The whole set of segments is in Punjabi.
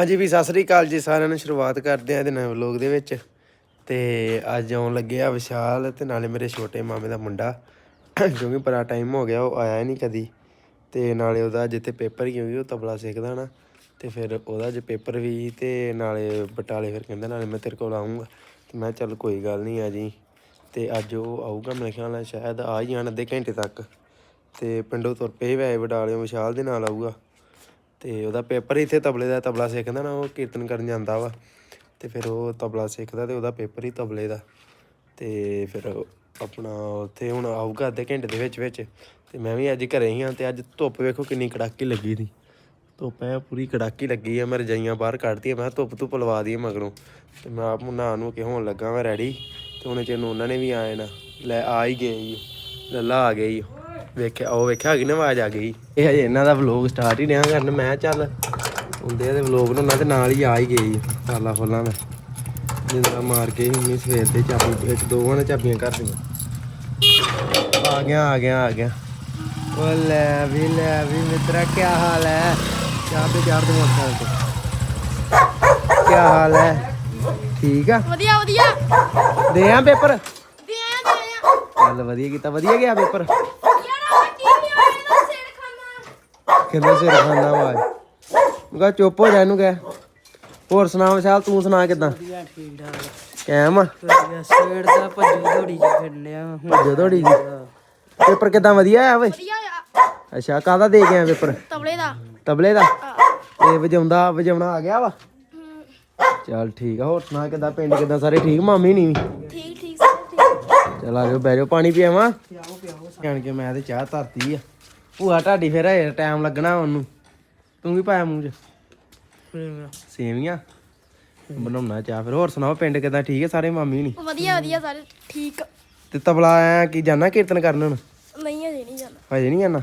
ਹਾਂਜੀ ਵੀ ਸਤਿ ਸ੍ਰੀ ਅਕਾਲ ਜੀ, ਸਾਰਿਆਂ ਨੂੰ ਸ਼ੁਰੂਆਤ ਕਰਦੇ ਆ ਇਹਦੇ ਨਵੇਂ ਵਲੋਗ ਦੇ ਵਿੱਚ। ਤੇ ਅੱਜ ਆਉਣ ਲੱਗੇ ਆ ਵਿਸ਼ਾਲ ਤੇ ਨਾਲੇ ਮੇਰੇ ਛੋਟੇ ਮਾਮੇ ਦਾ ਮੁੰਡਾ। ਕਿਉਂਕਿ ਬੜਾ ਟਾਈਮ ਹੋ ਗਿਆ, ਉਹ ਆਇਆ ਨਹੀਂ ਕਦੀ। ਤੇ ਨਾਲੇ ਉਹਦਾ ਜਿੱਥੇ ਪੇਪਰ ਕਿਉਂਕਿ ਉਹ ਤਬਲਾ ਸਿੱਖਦਾ ਨਾ। ਤੇ ਫਿਰ ਉਹਦਾ ਜੇ ਪੇਪਰ ਵੀ ਤੇ ਨਾਲੇ ਬਟਾਲੇ ਫਿਰ ਕਹਿੰਦਾ ਨਾਲੇ ਮੈਂ ਤੇਰੇ ਕੋਲ ਆਉਂਗਾ ਤੇ ਮੈਂ ਕਿਹਾ ਚੱਲ ਕੋਈ ਗੱਲ ਨਹੀਂ ਆ ਜੀ। ਤੇ ਅੱਜ ਉਹ ਆਊਗਾ ਮੇਰੇ ਖਿਆਲ ਨਾਲ, ਸ਼ਾਇਦ ਆ ਹੀ ਜਾਣ ਅੱਧੇ ਘੰਟੇ ਤੱਕ। ਤੇ ਪਿੰਡੋਂ ਤੁਰ ਪਏ ਵੈਸੇ ਬਟਾਲਿਓਂ, ਵਿਸ਼ਾਲ ਦੇ ਨਾਲ ਆਊਗਾ। ਤੇ ਉਹਦਾ ਪੇਪਰ ਇੱਥੇ ਤਬਲੇ ਦਾ, ਤਬਲਾ ਸਿੱਖਦਾ ਨਾ, ਉਹ ਕੀਰਤਨ ਕਰਨ ਜਾਂਦਾ ਵਾ। ਤੇ ਫਿਰ ਉਹ ਤਬਲਾ ਸਿੱਖਦਾ ਤੇ ਉਹਦਾ ਪੇਪਰ ਹੀ ਤਬਲੇ ਦਾ। ਤੇ ਫਿਰ ਆਪਣਾ ਉੱਥੇ ਹੁਣ ਆਊਗਾ ਅੱਧੇ ਘੰਟੇ ਦੇ ਵਿੱਚ ਵਿੱਚ। ਤੇ ਮੈਂ ਵੀ ਅੱਜ ਘਰੇ ਹੀ ਹਾਂ ਤੇ ਅੱਜ ਧੁੱਪ ਵੇਖੋ ਕਿੰਨੀ ਕੜਾਕੀ ਲੱਗੀ ਦੀ। ਧੁੱਪ ਐ, ਪੂਰੀ ਕੜਾਕੀ ਲੱਗੀ ਆ, ਮੈਂ ਰਜਾਈਆਂ ਬਾਹਰ ਕੱਢਤੀਆਂ, ਮੈਂ ਕਿਹਾ ਧੁੱਪ ਧੁੱਪ ਲਵਾ ਦਈਏ ਮਗਰੋਂ। ਤੇ ਮੈਂ ਆਪ ਨਹਾ ਨੂੰ ਕਿ ਹੋਣ ਲੱਗਾ ਮੈਂ ਰੈਡੀ ਤੇ ਉਹਨੇ ਚਿਰ ਨੂੰ ਉਹਨਾਂ ਨੇ ਵੀ ਆਏ ਨਾ, ਲੈ ਆ ਹੀ ਗਏ ਜੀ ਲੱਲਾ ਆ ਗਈ ਵੇਖਿਆ ਉਹ ਵੇਖਿਆ ਕਿ ਨਾ ਆਵਾਜ਼ ਆ ਗਈ। ਇਹ ਹਜੇ ਇਹਨਾਂ ਦਾ ਵਲੌਗ ਸਟਾਰਟ ਹੀ ਰਿਹਾ ਕਰਨ ਮੈਂ ਚੱਲ ਹੁੰਦੇ ਆ ਤੇ ਵਲੌਗ ਬਣਾਉਣਾ ਤੇ ਨਾਲ ਹੀ ਆ ਹੀ ਗਈ ਤਾਲਾ ਖੋਲਾਂ ਮੈਂ। ਜਿੰਦਾ ਮਾਰ ਕੇ ਇੰਨੀ ਸਵੇਰ ਦੇ ਚਾਬੀ ਇੱਕ ਦੋ ਵਾਂ ਚਾਬੀਆਂ ਕਰ ਦਿੱਤੀਆਂ ਆ ਗਿਆ ਆ ਗਿਆ ਆ ਗਿਆ। ਉਹ ਲੈ ਵੀ ਲੈ ਵੀ ਮਿੱਤਰਾ ਕੀ ਹਾਲ ਹੈ ਚਾਹ ਤੇ ਚਾਰ ਦੇ ਮੋਟਰਸਾਈਕਲ ਤੇ। ਕੀ ਹਾਲ ਹੈ ਠੀਕ ਆ? ਵਧੀਆ ਵਧੀਆ। ਦੇ ਆ ਪੇਪਰ? ਦੇ ਆਇਆ ਦੇ ਆਇਆ ਚੱਲ ਵਧੀਆ ਕੀਤਾ ਵਧੀਆ ਗਿਆ ਪੇਪਰ ਯਾਰ ਆ ਕੀ ਲਿਆ ਇਹਦਾ ਸਿਰ ਕਿੰਨੇ ਸਿਰ ਖਾਂਦਾ ਆਵਾਜ਼। ਮੈਂ ਚੁੱਪ ਹੋ ਜਾ ਇਹਨੂੰ ਕਹਿ। ਹੋਰ ਸੁਣਾ ਵਿਸ਼ਾਲ ਤੂੰ ਸੁਣਾ ਕਿਦਾਂ? ਵਧੀਆ ਠੀਕ ਠਾਕ। ਕੈਮ ਆ? ਵਧੀਆ ਸਵੇਰ ਦਾ ਭੱਜੂ ਦੌੜੀ ਚ ਫਿਰਨਿਆ ਭੱਜੋ ਦੌੜੀ ਜੀ ਪੇਪਰ ਕਿਦਾਂ ਵਧੀਆ ਆ ਓਏ? ਵਧੀਆ ਆ। ਅੱਛਾ ਕਾਹਦਾ ਦੇ ਆਇਆ ਪੇਪਰ? ਤਬਲੇ ਦਾ। ਤਬਲੇ ਦਾ? ਇਹ ਵਜਾਉਂਦਾ ਵਜਾਉਣਾ ਆ ਗਿਆ ਵਾ? ਚੱਲ ਠੀਕ ਆ ਹੋਰ ਸੁਣਾ ਕਿਦਾਂ? ਪਿੰਡ ਕਿਦਾਂ? ਸਾਰੇ ਠੀਕ? ਮਾਮੀ ਨਹੀਂ ਵੀ? ਠੀਕ ਠੀਕ ਸਾਰੇ ਠੀਕ। ਚਲ ਆ ਜਾਓ ਬਹਿ ਜਾਓ ਪਾਣੀ ਪੀਵਾਂ ਜਾਣ ਕੇ ਮੈਂ ਤੇ ਚਾਹ ਧਰਤੀ ਆ। ਭੂਆ ਢਾਡੀ ਫਿਰ ਹਜੇ ਟਾਈਮ ਲੱਗਣਾ ਉਹਨੂੰ। ਤੂੰ ਵੀ ਪਾਇਆ ਮੂੰਹ 'ਚ? ਸੇਵੀਆਂ? ਬਣਾਉਣਾ ਚਾਹ ਫਿਰ। ਹੋਰ ਸੁਣਾਓ ਪਿੰਡ ਕਿਦਾਂ? ਠੀਕ ਹੈ ਸਾਰੇ ਮਾਮੀ ਨਹੀਂ ਵਧੀਆ ਵਧੀਆ ਸਾਰੇ ਠੀਕ। ਤੇ ਤਬਲਾ ਆਇਆ ਕੀ ਜਾਣਾ ਕੀਰਤਨ ਕਰਨ ਹੁਣ? ਨਹੀਂ ਅਜੇ ਨਹੀਂ ਜਾਣਾ। ਹਜੇ ਨਹੀਂ ਜਾਣਾ?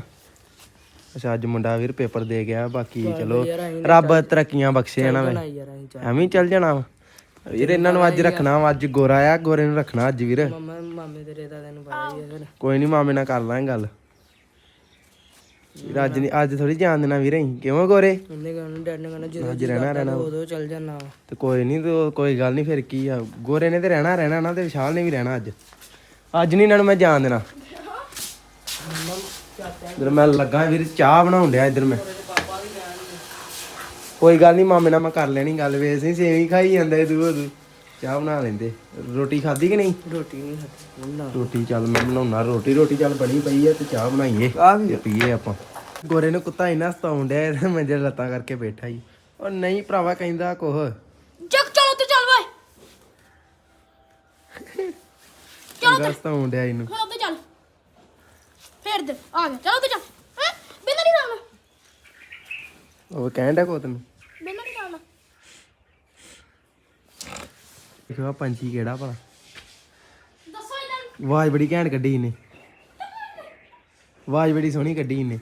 ਅੱਛਾ ਅੱਜ ਮੁੰਡਾ ਵੀਰ ਪੇਪਰ ਦੇ ਗਿਆ ਬਾਕੀ ਚਲੋ ਰੱਬ ਤਰੱਕੀਆਂ ਬਖਸ਼ੇ ਨਾ। ਵੇ ਐਵੇਂ ਹੀ ਚੱਲ ਜਾਣਾ ਵਾ। ਵੀਰ ਇਹਨਾਂ ਨੂੰ ਅੱਜ ਰੱਖਣਾ ਵਾ ਅੱਜ ਗੋਰਾ ਆ ਗੋਰੇ ਨੂੰ ਰੱਖਣਾ ਅੱਜ ਵੀਰ। ਮਮਾ ਮਾਮੇ ਤੇਰੇ ਦਾ ਤੈਨੂੰ ਪਤਾ ਹੀ ਹੈ ਫਿਰ। ਕੋਈ ਨਹੀਂ ਮਾਮੇ ਨਾਲ ਕਰ ਲਾਂਗੇ ਗੱਲ। ਵੀਰ ਅੱਜ ਨਹੀਂ ਅੱਜ ਥੋੜੀ ਜਾਣ ਦੇਣਾ ਵੀਰ ਕਿਉਂ ਗੋਰੇ? ਉਹਨੇ ਕਹਿਣਾ ਡੈਡ ਨੇ ਜਦੋਂ ਅੱਜ ਰਹਿਣਾ ਰਹਿਣਾ। ਉਦੋਂ ਚੱਲ ਜਾਣਾ। ਤੇ ਕੋਈ ਨਹੀਂ ਤੇ ਕੋਈ ਗੱਲ ਨਹੀਂ ਫਿਰ ਕੀ ਆ? ਗੋਰੇ ਨੇ ਤੇ ਰਹਿਣਾ ਰਹਿਣਾ ਨਾ ਤੇ ਵਿਸ਼ਾਲ ਨੇ ਵੀ ਰਹਿਣਾ ਅੱਜ। ਅੱਜ ਨਹੀਂ ਇਹਨਾਂ ਨੂੰ ਮੈਂ ਜਾਣ ਦੇਣਾ। ਇਧਰ ਮੈਂ ਲੱਗਾ ਵੀਰ ਚਾਹ ਬਣਾਉਣ ਡਿਆ ਇਧਰ ਮੈਂ। ਕੋਈ ਗੱਲ ਨਹੀਂ ਮਾਮੇ ਨਾਲ ਮੈਂ ਕਰ ਲੈਣੀ ਗੱਲ ਵੇ ਅਸੀਂ ਸੇਵੀ ਖਾਈ ਜਾਂਦੇ ਦੂ ਦੂ ਚਾਹ ਬਣਾ ਲੈਂਦੇ। ਰੋਟੀ ਖਾਧੀ ਕਿ ਨਹੀਂ? ਰੋਟੀ ਨਹੀਂ ਖਾਦੀ ਨਾ ਰੋਟੀ ਚੱਲ ਮੈਂ ਬਣਾਉਣਾ ਰੋਟੀ ਰੋਟੀ ਚੱਲ ਬਣੀ ਪਈ ਆ ਤੇ ਚਾਹ ਬਣਾਈਏ ਤੇ ਪੀਏ ਆਪਾਂ। ਗੋਰੇ ਨੂੰ ਕੁੱਤਾ ਇੰਨਾ ਸਤਾਉਣ ਡਿਆ ਇਹਦੇ ਮੰਜੇ ਲੱਤਾਂ ਕਰਕੇ ਬੈਠਾ ਹੀ ਉਹ ਨਹੀਂ ਭਰਾਵਾ ਕਹਿੰਦਾ ਕੁਛ। ਚੱਕ ਚਲੋ ਤੇ ਚੱਲ ਵੇ ਚੰਗਾ ਸਤਾਉਣ ਡਿਆ ਇਹਨੂੰ। ਹੁਣ ਉੱਤੇ ਚੱਲ। ਫੇਰ ਦੇ ਆ ਗਿਆ। ਚਲੋ ਤੇ ਚੱਲ। ਹੈ? ਬਿੰਦਾ ਨਹੀਂ ਜਾਣਾ ਉਹ ਕਹਿਣ ਡਿਆ ਕੋ ਤੈਨੂੰ ਬਿੰਦਾ ਨਹੀਂ ਜਾਣਾ ਦੇਖੋ ਆਹ ਪੰਛੀ ਕਿਹੜਾ ਭਲਾ। ਦੱਸੋ ਇਹਨਾਂ ਨੂੰ। ਆਵਾਜ਼ ਬੜੀ ਘੈਂਟ ਕੱਢੀ ਇਹਨੇ। ਆਵਾਜ਼ ਬੜੀ ਸੋਹਣੀ ਕੱਢੀ ਇਹਨੇ।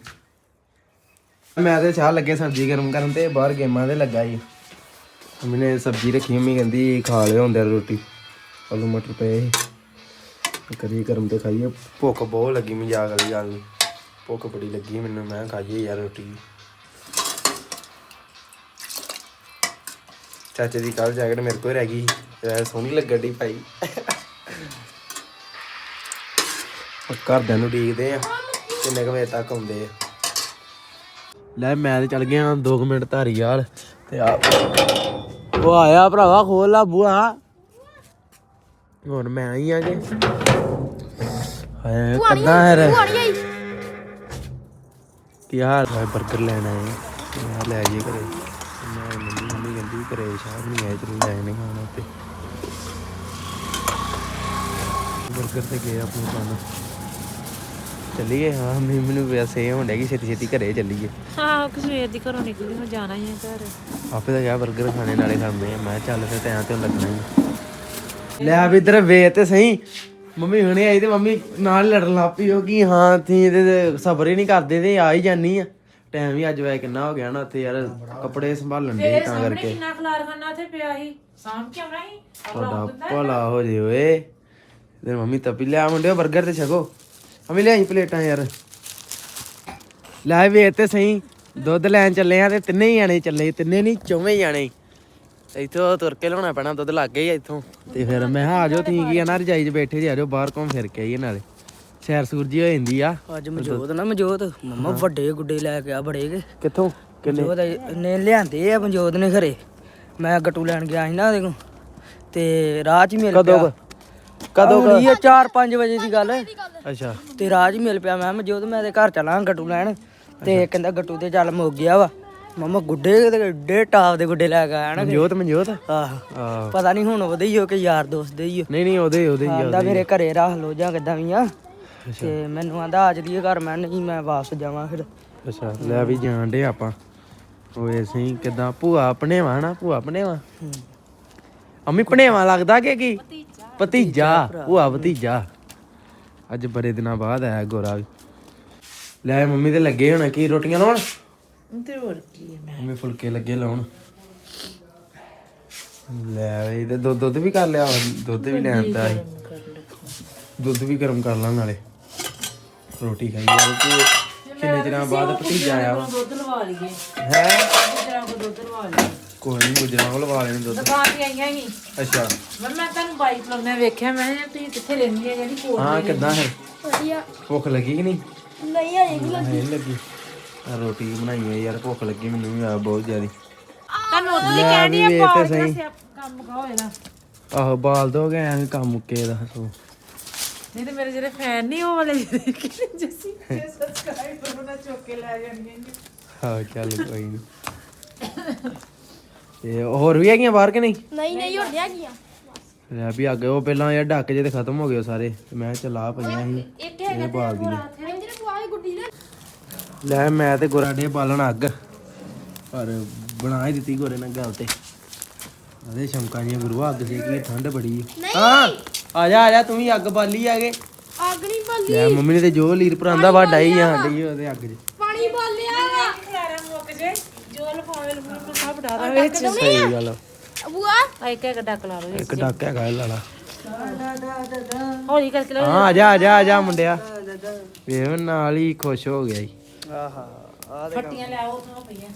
ਮੈਂ ਤੇ ਚਾਹ ਲੱਗੇ ਸਬਜ਼ੀ ਗਰਮ ਕਰਨ ਤੇ ਬਾਹਰ ਗੇਮਾਂ ਦੇ ਲੱਗਾ ਜੀ ਮੰਮੀ ਨੇ ਸਬਜ਼ੀ ਰੱਖੀ ਮੰਮੀ ਕਹਿੰਦੀ ਖਾ ਲਿਓ ਹੁੰਦੇ ਰੋਟੀ। ਆਲੂ ਮਟਰ ਪਏ। ਕਰੀ ਗਰਮ ਤੇ ਖਾਈਏ। ਭੁੱਖ ਬਹੁਤ ਲੱਗੀ ਮਜ਼ਾਕ ਵਾਲੀ ਗੱਲ। ਭੁੱਖ ਬੜੀ ਲੱਗੀ ਮੈਨੂੰ ਮੈਂ ਖਾਈਏ ਯਾਰ ਰੋਟੀ। ਚਾਚੇ ਦੀ ਕੱਲ ਜੈਕਟ ਮੇਰੇ ਕੋਲ ਰਹਿ ਗਈ। ਯਾਰ ਸੋਹਣੀ ਲੱਗਣ ਦੀ ਭਾਈ। ਘਰਦਿਆਂ ਨੂੰ ਡੀਕਦੇ ਆ ਕਿੰਨੇ ਕੁ ਵਜੇ ਤੱਕ ਆਉਂਦੇ ਆ। ਲੈ ਮੈਂ ਤੇ ਚੱਲ ਗਿਆ 2 ਮਿੰਟ ਧਾਰੀਵਾਲ ਤੇ ਆ ਉਹ ਆਇਆ ਭਰਾਵਾ ਖੋਲ ਲਾ ਬੂਹਾ। ਹੁਣ ਮੈਂ ਆਈ ਆ ਕੇ। ਹਾਏ ਕੱਦਾਂ ਹੈ ਰੇ ਕੀ ਹਾਲ ਹੈ 버ਗਰ ਲੈਣ ਮੈਂ ਲੈ ਜੇ ਘਰੇ। ਮੈਂ ਘਰੇ ਸ਼ਾਮ ਨਹੀਂ ਆਏ ਚਲੋ ਲੈ ਨਹੀਂ ਖਾਣਾ ਤੇ 버ਗਰ ਤੇ ਗਏ ਆਪਣੇ ਪਾਣ ਚੱਲੀਏ ਹਾਂ ਮੰਮੀ ਮੈਨੂੰ ਵੈਸੇ ਹੁੰਦਾ ਕਿ ਛੇਤੀ ਛੇਤੀ ਘਰੇ ਚੱਲੀਏ। ਹਾਂ ਸਵੇਰ ਦੀ ਘਰੋਂ ਨਿਕਲੀ ਹੁਣ ਜਾਣਾ ਹੀ ਹੈ ਘਰ। ਆਪੇ ਤਾਂ ਕਿਹਾ 버ਗਰ ਖਾਣੇ ਨਾਲੇ ਖਾਂਦੇ ਆ। ਮੈਂ ਚੱਲ ਫਿਰ ਟਾਈਮ ਤੇ ਲੱਗਣਾ ਹੀ ਲੈ ਆ ਵੀ ਇਧਰ ਵੇ ਤੇ ਸਹੀ। ਮੰਮੀ ਹੁਣੇ ਆਈ ਤੇ ਮੰਮੀ ਨਾਲ ਲੜਨ ਲੱਗ ਪਈ ਉਹ ਕਿ ਹਾਂ ਤੀ ਤੇ ਸਬਰ ਹੀ ਨਹੀਂ ਕਰਦੇ ਤੇ ਆ ਹੀ ਜਾਨੀ ਆ। ਟਾਈਮ ਵੀ ਅੱਜ ਵੈ ਕਿੰਨਾ ਹੋ ਗਿਆ ਨਾ ਉੱਥੇ ਯਾਰ ਕੱਪੜੇ ਸੰਭਾਲਣ ਦੇ ਤਾਂ ਕਰਕੇ। ਕਿੰਨਾ ਖਲਾਰਖਾਨਾ ਉੱਥੇ ਪਿਆ ਸੀ? ਸਾਂਭ ਕੇ ਆਉਣਾ ਸੀ? ਤੁਹਾਡਾ ਭਲਾ ਹੋ ਜੇ ਓਏ। ਤੇ ਮੰਮੀ ਤਾਂ ਪੀ ਲਿਆ ਮੁੰਡਿਓ 버ਗਰ ਤੇ ਛਕੋ। ਮੰਮੀ ਲਿਆਈ ਪਲੇਟਾਂ ਯਾਰ। ਲੈ ਵੇ ਤੇ ਸਹੀ। ਦੁੱਧ ਲੈਣ ਚੱਲੇ ਆ ਤੇ ਤਿੰਨੇ ਹੀ ਜਾਣੇ ਚੱਲੇ ਤਿੰਨੇ ਨਹੀਂ ਚੌਵੇਂ ਹੀ ਜਾਣੇ। ਤੇ ਇੱਥੋਂ ਤੁਰ ਕੇ ਲਿਆਉਣਾ ਪੈਣਾ ਦੁੱਧ ਲੱਗ ਗਈ ਆ ਇੱਥੋਂ। ਤੇ ਫਿਰ ਮੈਂ ਕਿਹਾ ਆ ਜਾਓ ਠੀਕ ਹੀ ਆ ਨਾ ਰਜਾਈ 'ਚ ਬੈਠੇ ਜੀ ਆ ਜਾਓ ਬਾਹਰ ਘੁੰਮ ਫਿਰ ਕੇ ਆਈਏ ਨਾਲੇ। ਸੈਰ ਸੂਰਜੀ ਹੋ ਜਾਂਦੀ ਆ। ਅੱਜ ਮਜੋਤ ਨਾ ਮਜੋਤ ਮੰਮਾ ਵੱਡੇ ਗੁੱਡੇ ਲੈ ਕੇ ਆ ਬੜੇ ਕੇ। ਕਿੱਥੋਂ? ਕਿੰਨੇ? ਮਜੋਤ ਨੇ ਲਿਆਂਦੇ ਆ ਮਜੋਤ ਨੇ ਘਰੇ। ਮੈਂ ਗੱਟੂ ਲੈਣ ਗਿਆ ਸੀ ਨਾ ਉਹਦੇ ਕੋਲ। ਤੇ ਰਾਹ 'ਚ ਹੀ ਮਿਲ ਕਦੋਂ ਪਿਆ? ਕਦੋਂ ਕੁ? ਇਹ 4-5 ਵਜੇ ਦੀ ਗੱਲ। ਅੱਛਾ। ਤੇ ਰਾਹ 'ਚ ਹੀ ਮਿਲ ਪਿਆ। ਮੈਂ ਮਜੋਤ ਮੈਂ ਤੇ ਘਰ ਚਲਾਂ ਗੱਟੂ ਲੈਣ। ਤੇ ਕਹਿੰਦਾ ਗੱਟੂ ਤੇ ਚੱਲ ਮੁੱਕ ਗਿਆ ਵਾ। ਮੰਮਾ ਗੁੱਡੇ ਤੇ ਏਡੇ ਟਾਪ ਦੇ ਗੁੱਡੇ ਲੈ ਕੇ ਆਇਆ ਨਾ ਮਨਜੋਤ ਮਨਜੋਤ ਆਹ। ਪਤਾ ਨਹੀਂ ਹੁਣ ਉਹਦੇ ਹੀ ਹੋ ਕਿ ਯਾਰ ਦੋਸਤ ਦੇ ਹੀ ਹੋ। ਨਹੀਂ ਨਹੀਂ ਉਹਦੇ ਉਹਦੇ ਹੀ ਆ, ਆਂਦਾ ਮੇਰੇ ਘਰੇ ਰੱਖ ਲੋ ਜਾਂ ਕਿੱਦਾਂ ਵੀ ਆ। ਤੇ ਮੈਨੂੰ ਆਂਦਾ ਅੱਜ ਦੀ ਘਰ। ਮੈਂ ਨਹੀਂ ਮੈਂ ਵਾਪਸ ਜਾਵਾਂ ਫਿਰ। ਅੱਛਾ ਲੈ ਵੀ ਜਾਣ ਡੇ ਆਪਾਂ। ਓਏ ਅਸੀਂ ਕਿਦਾਂ? ਭੂਆ ਪਣੇਵਾ ਨਾ ਭੂਆ ਪਣੇਵਾ ਅੰਮੀ ਪਣੇਵਾ ਲੱਗਦਾ ਕਿ ਕੀ? ਭਤੀਜਾ ਭੂਆ ਭਤੀਜਾ। ਅੱਜ ਬੜੇ ਦਿਨਾਂ ਬਾਅਦ ਆਇਆ ਗੋਰਾ ਵੀ। ਲੈ ਮੰਮੀ ਤੇ ਲੱਗੇ ਹੁਣ ਕੀ ਰੋਟੀਆਂ ਲਾਉਣ? ਤੇ ਹੋਰ ਕੀ ਹੈ ਮੰਮੀ ਫੁਲਕੇ ਲੱਗੇ ਲਾਉਣ। ਲੈ ਵੀ ਤੇ ਦੁੱਧ ਦੁੱਧ ਵੀ ਕਰ ਲਿਆ ਵਾ, ਦੁੱਧ ਵੀ ਲੈਣ ਸੀ ਦੁੱਧ ਵੀ ਗਰਮ ਕਰ ਲਾਂ ਨਾਲੇ। ਰੋਟੀ ਖਾਈ ਜਾਵੇ ਤੇ ਕਿੰਨੇ ਦਿਨਾਂ ਬਾਅਦ ਭਤੀਜਾ ਆਇਆ? ਵਾ ਦੁੱਧ ਲਵਾ ਲਈਏ। ਹੈ? ਜਿਹੜਾ ਕੋ ਦੁੱਧ ਲਵਾ ਲਈਏ। ਕੋਈ ਨਹੀਂ ਗੁਜਰਾਂ ਕੋਲ ਲਵਾ ਲੈਣ ਦੁੱਧ। ਦੁਕਾਨ ਤੇ ਆਈਆਂ ਹੀ ਅੱਛਾ। ਮੈਂ ਮੈਂ ਤੁਹਾਨੂੰ ਬਾਈਕ ਲਾਉਂਦਾ ਵੇਖਿਆ ਮੈਂ ਕਿਹਾ ਤੁਸੀਂ ਕਿੱਥੇ ਰਹਿੰਦੀ ਹੈ ਜਿਹੜੀ ਕੋਲ ਹਾਂ ਕਿੱਦਾਂ ਹੈ? ਵਧੀਆ। ਭੁੱਖ ਲੱਗੀ ਕਿ ਨਹੀਂ? ਨਹੀਂ ਆਈ ਨਹੀਂ ਨਹੀਂ ਲੱਗੀ। ਆ ਰੋਟੀ ਬਣਾਈ ਹੈ ਯਾਰ ਭੁੱਖ ਲੱਗੀ ਮੈਨੂੰ ਵੀ ਆ ਬਹੁਤ ਜ਼ਿਆਦੀ। ਤੁਹਾਨੂੰ ਉਦੋਂ ਦੀ ਕਹਿਣੀ ਆ ਵੀ ਇਹ ਪਾਲ ਤੇ ਸਹੀ। ਕੇ ਕੰਮ ਕਾ ਹੋਏਗਾ। ਆਹੋ ਬਾਲ ਦੋ ਗਏ ਐਵੇਂ ਕੰਮ ਮੁੱਕੇ ਦਾ ਸੋ ਨਹੀਂ ਤੇ ਮੇਰੇ ਜਿਹੜੇ ਫੈਨ ਨਹੀਂ ਉਹ ਵਾਲੇ ਜਿਹੜੇ ਕਿ ਜੱਸੀ ਸਬਸਕ੍ਰਾਈਬਰ ਉਹਨਾਂ ਚੁੱਕ ਕੇ ਲੈ ਜਾਣਗੇ ਹਾਂ ਚੱਲ ਕੋਈ ਨਹੀਂ ਤੇ ਹੋਰ ਵੀ ਹੈਗੀਆਂ ਬਾਹਰ ਕਿ ਨਹੀਂ? ਨਹੀਂ ਨਹੀਂ ਹੋਰ ਨਹੀਂ ਗਿਆ ਲੈ ਵੀ ਅੱਗੇ ਉਹ ਪਹਿਲਾਂ ਯਾਰ ਡੱਕ ਜੇ ਤੇ ਖਤਮ ਹੋ ਗਏ ਉਹ ਸਾਰੇ। ਤੇ ਮੈਂ ਕਿਹਾ ਚੱਲ ਪਈਆਂ ਸੀ ਇੱਕ ਇਹ ਬਾਲ ਦੀ ਇੰਜਨ ਪੁਆਏ ਗੁੱਡੀ ਨੇ। ਲੈ ਮੈਂ ਤੇ ਗੋਰਾ ਡੇ ਬਾਲਣ ਅੱਗ ਪਰ ਬਣਾ ਹੀ ਦਿੱਤੀ ਗੋਰੇ ਨਾਲ ਗੱਲ ਤੇ ਅਰੇ ਸ਼ੰਕਾ ਜੀ ਗੁਰੂ ਅੱਗ ਸੀ ਕੀ ਠੰਡ ਬੜੀ ਹੈ ਹਾਂ। ਆ ਜਾ ਆ ਜਾ ਤੂੰ ਵੀ ਅੱਗ ਬਾਲੀ ਆ ਗਏ ਅੱਗ ਨਹੀਂ ਬਾਲੀ। ਲੈ ਮੰਮੀ ਨੇ ਤੇ ਜੋ ਲੀਰ ਭਰਾਂਦਾ ਵਾਡਾ ਹੀ ਆਂਡੀ ਉਹਦੇ ਅੱਗ 'ਚ। ਪਾਣੀ ਬਾਲਿਆ। ਖਲਾਰਾ ਮੁੱਕ ਜੇ ਜੋ ਲਫਾਵੇ ਲਫਾਵੇ ਸਭ ਡਾਦਾ ਵਿੱਚ। ਸਹੀ ਗੱਲ ਆ। ਬੁਆ? ਆ ਇੱਕ ਇੱਕ ਡੱਕ ਲਾ ਲਓ ਇੱਕ ਡੱਕ ਹੈਗਾ ਇਹ ਲਾਲਾ ਹੌਲੀ ਕਰਕੇ ਹਾਂ ਆ ਜਾ ਆ ਜਾ ਆ ਜਾ ਮੁੰਡਿਆ। ਵੇਖ ਨਾਲ ਹੀ ਖੁਸ਼ ਹੋ ਗਿਆ ਈ ਆਹਾ ਆ ਫੱਟੀਆਂ ਲਿਆਓ ਉਥੋਂ ਪਈਆਂ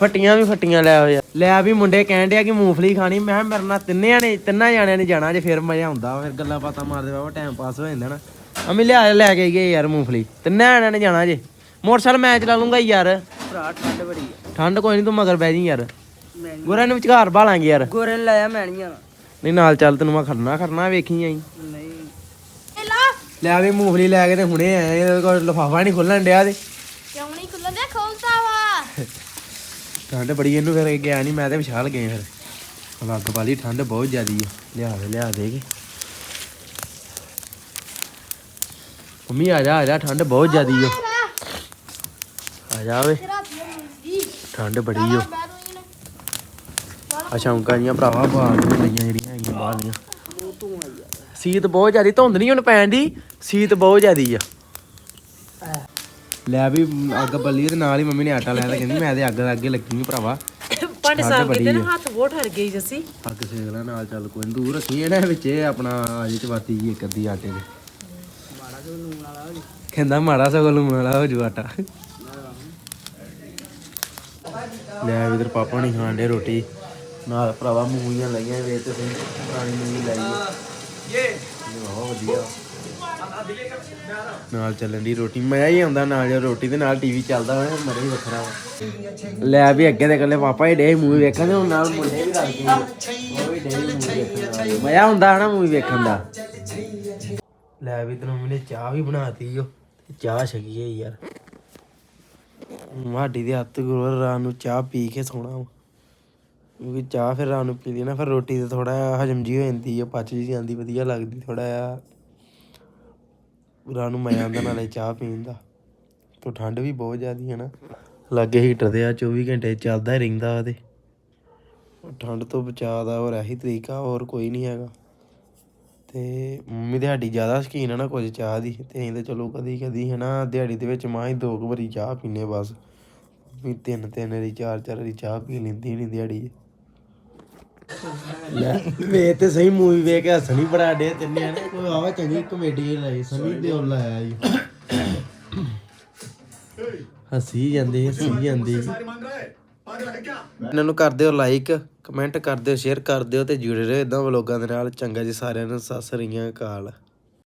ਫੱਟੀਆਂ ਵੀ ਫੱਟੀਆਂ ਲੈ ਆਓ ਯਾਰ। ਲੈ ਵੀ ਮੁੰਡੇ ਕਹਿਣ ਡਿਆ ਕਿ ਮੂੰਗਫਲੀ ਖਾਣੀ। ਮੈਂ ਕਿਹਾ ਮੇਰੇ ਨਾਲ ਤਿੰਨੇ ਨੇ ਤਿੰਨਾਂ ਜਾਣਿਆਂ ਨੇ ਜਾਣਾ ਜੇ ਫਿਰ ਮਜ਼ਾ ਆਉਂਦਾ ਫਿਰ ਗੱਲਾਂ ਬਾਤਾਂ ਮਾਰਦੇ ਬਾਬਾ ਟਾਈਮ ਪਾਸ ਹੋ ਜਾਂਦਾ ਨਾ। ਅਮੀ ਲਿਆ ਲੈ ਕੇ ਗਏ ਯਾਰ ਮੂੰਗਫਲੀ। ਤਿੰਨਾਂ ਜਾਣਿਆਂ ਨੇ ਜਾਣਾ ਜੇ। ਮੋਟਰਸਾਈਕਲ ਮੈਂ ਚਲਾ ਲੂੰਗਾ ਯਾਰ। ਭਰਾ ਠੰਡ ਬੜੀ ਆ। ਠੰਡ ਕੋਈ ਨਹੀਂ ਤੂੰ ਮਗਰ ਬਹਿ ਜੀ ਯਾਰ। ਮੈਂ ਗੋਰਾਂ ਨੂੰ ਵਿਚਕਾਰ ਭਾਲਾਂਗੇ ਯਾਰ। ਗੋਰੇ ਨੇ ਲਾਇਆ ਮੈਣੀਆਂ ਨਹੀਂ ਨਾਲ ਚੱਲ ਤੈਨੂੰ ਮੈਂ ਖੜਨਾ ਖੜਨਾ ਵੇਖੀ ਆਈ। ਨਹੀਂ। ਲਾ ਲੈ ਵੀ ਮੂੰਗਫਲੀ ਲੈ ਕੇ ਤੇ ਹੁਣੇ ਆਏ ਇਹਦੇ ਕੋਲ ਲਫਾਫਾ ਨਹੀਂ ਖੁੱਲਣ ਡਿਆ ਤੇ। ਕਿਉਂ ਨਹੀਂ ਖੁੱਲਣ ਦੇ ਖੋਲਦਾ ਵਾ। ਠੰਡ ਬੜੀ ਇਹਨੂੰ ਫਿਰ ਗਿਆ ਨਹੀਂ ਮੈਂ ਤੇ ਵਿਸ਼ਾਲ ਗਏ ਫਿਰ। ਹੁਣ ਅੱਗ ਵਾਲੀ ਠੰਡ ਬਹੁਤ ਜ਼ਿਆਦੀ ਆ। ਲਿਆ ਦੇ ਲਿਆ ਦੇ ਕੇ। ਮੰਮੀ, ਆ ਜਾ ਆ ਜਾ, ਠੰਡ ਬਹੁਤ ਜ਼ਿਆਦੀ ਆ। ਆ ਜਾ ਵੇ ਠੰਡ ਬੜੀ ਓ ਬੈਠ ਅੱਛਾ ਉਂਕਾਂ ਜੀਆਂ ਭਰਾਵਾ ਬਾਹਰ ਲਈਆਂ ਜਿਹੜੀਆਂ ਹੈਗੀਆਂ ਬਾਹਰ ਦੀਆਂ। ਸੀਤ ਬਹੁਤ ਜ਼ਿਆਦੀ, ਧੁੰਦ ਨਹੀਂ ਹੁਣ ਪੈਣ ਦੀ, ਸੀਤ ਬਹੁਤ ਜ਼ਿਆਦੀ ਆ। ਲੈ ਵੀ ਅੱਗ ਬੱਲੀ ਤੇ ਨਾਲ ਹੀ ਮੰਮੀ ਨੇ ਆਟਾ ਲੈ ਲਿਆ ਕਹਿੰਦੀ ਮੈਂ ਤੇ ਅੱਗ ਦੇ ਅੱਗੇ ਲੱਗੀ ਨਹੀਂ ਭਰਾਵਾ। ਸਾਲ ਬੜੀ ਕਿਤੇ ਨਾ। ਹੱਥ ਬਹੁਤ ਠਰ ਗਈ ਜੱਸੀ। ਅੱਗ ਸੇਕ ਲੈ ਨਾਲ ਚੱਲ ਕੋਈ ਨੀ, ਦੂਰ ਰੱਖੀ ਇਹਨੇ ਵਿੱਚ ਇਹ ਆਪਣਾ ਆਜੀ ਚਵਾਤੀ ਜੀ ਇੱਕ ਅੱਧੀ ਆਟੇ ਦੇ। ਕਹਿੰਦਾ ਮਾੜਾ ਸਗੋਂ ਲੂਣ ਵਾਲਾ ਹੋ ਜੂ ਆਟਾ। ਲੈ ਇਧਰ ਪਾਪਾ ਨਹੀਂ ਖਾਣ ਦੇ ਰੋਟੀ। ਨਾਲ ਭਰਾਵਾ ਮੂਲੀਆਂ ਲਈਆਂ ਵੇ ਤੇ ਸਹੀ ਪੁਰਾਣੀ ਮੂਲੀ ਲਾਈ ਏ ਬਹੁਤ ਵਧੀਆ। ਨਾਲ ਚੱਲਣ ਦੀ ਰੋਟੀ। ਮਜ਼ਾ ਹੀ ਆਉਂਦਾ ਨਾਲ ਜੇ ਰੋਟੀ ਦੇ ਨਾਲ ਟੀਵੀ ਚੱਲਦਾ ਹੋਵੇ ਮਜ਼ਾ ਹੀ ਵੱਖਰਾ ਵਾ। ਲੈ ਵੀ ਅੱਗੇ ਦੇ ਇਕੱਲੇ ਪਾਪਾ ਹੀ ਡੇ ਮੂਵੀ ਵੇਖਣ ਦੇ ਨਾਲ ਮੁੰਡੇ ਵੀ ਰੱਖਦੇ ਉਹ ਵੀ ਡੇ ਮੂਵੀ ਵੇਖਣ ਮਜ਼ਾ ਹੁੰਦਾ ਨਾ ਮੂਵੀ ਵੇਖਣ ਦਾ। ਲੈ ਵੀ ਤੈਨੂੰ ਮੈਨੇ ਚਾਹ ਵੀ ਬਣਾਤੀ ਓ, ਤੇ ਚਾਹ ਛਕੀਏ ਯਾਰ। ਮਾਡੀ ਦੇ ਹੱਥ ਗੁਰੂ ਰਾਤ ਨੂੰ ਚਾਹ ਪੀ ਕੇ ਸੋਣਾ ਵਾ। ਕਿਉਂਕਿ ਚਾਹ ਫਿਰ ਰਾਤ ਨੂੰ ਪੀ ਲਈ ਨਾ, ਫਿਰ ਰੋਟੀ ਤੇ ਥੋੜਾ ਹਜਮ ਜੀ ਹੋ ਜਾਂਦੀ ਆ ਪਚ ਜੀ ਜਾਂਦੀ, ਵਧੀਆ ਲੱਗਦੀ ਥੋੜਾ ਜਿਹਾ ਰਾਤ ਨੂੰ ਮਜ਼ਾ ਆਉਂਦਾ ਨਾਲੇ ਚਾਹ ਪੀਣ ਦਾ ਤੋਂ ਠੰਡ ਵੀ ਬਹੁਤ ਜ਼ਿਆਦੀ ਹੈ ਨਾ। ਲਾਗੇ ਹੀਟਰ ਦੇ ਆ 24 ਘੰਟੇ ਚੱਲਦਾ ਹੀ ਰਹਿੰਦਾ ਉਹਦੇ। ਠੰਡ ਤੋਂ ਬਚਾਅ ਦਾ ਹੋਰ ਇਹੀ ਤਰੀਕਾ, ਹੋਰ ਕੋਈ ਨਹੀਂ ਹੈਗਾ। ਤੇ ਮੰਮੀ ਦਿਹਾੜੀ ਜ਼ਿਆਦਾ ਸ਼ਕੀਨ ਹੈ ਨਾ ਕੁਝ ਚਾਹ ਦੀ। ਤੇ ਅਸੀਂ ਤਾਂ ਚਲੋ ਕਦੀ ਕਦੀ ਹੈ ਨਾ ਦਿਹਾੜੀ ਦੇ ਵਿੱਚ ਮਾਂ ਹੀ ਦੋ ਕੁ ਵਾਰੀ ਚਾਹ ਪੀਨੇ ਬਸ। ਵੀ ਤਿੰਨ ਤਿੰਨ ਵਾਰੀ, ਚਾਰ ਚਾਰ ਵਾਰੀ ਚਾਹ ਪੀ ਲੈਂਦੀ ਨਹੀਂ ਦਿਹਾੜੀ 'ਚ। ਲੈ, ਵੇ ਤੇ ਸਹੀ ਮੂਵੀ ਵੇਖ ਕੇ ਹੱਸਣੀ ਬੜਾ ਡੇ ਤਿੰਨੇ ਨੇ ਕੋਈ ਆਵਾ ਚੰਗੀ ਕਮੇਡੀ ਲਾਈ, ਸਨੀ ਦਿਓਲ ਲਾਇਆ ਜੀ। ਹੱਸੀ ਜਾਂਦੇ ਹੱਸੀ ਜਾਂਦੇ। ਇਹਨਾਂ ਨੂੰ ਕਰ ਦਿਓ ਲਾਈਕ ਕਮੈਂਟ ਕਰ ਦਿਓ ਸ਼ੇਅਰ ਕਰ ਦਿਓ ਤੇ ਜੁੜੇ ਰਹੋ ਇਦਾਂ ਵਲੋਗਾਂ ਦੇ ਨਾਲ। ਚੰਗਾ ਜੀ ਸਾਰਿਆਂ ਨੂੰ, ਸਤਿ ਸ੍ਰੀ ਅਕਾਲ।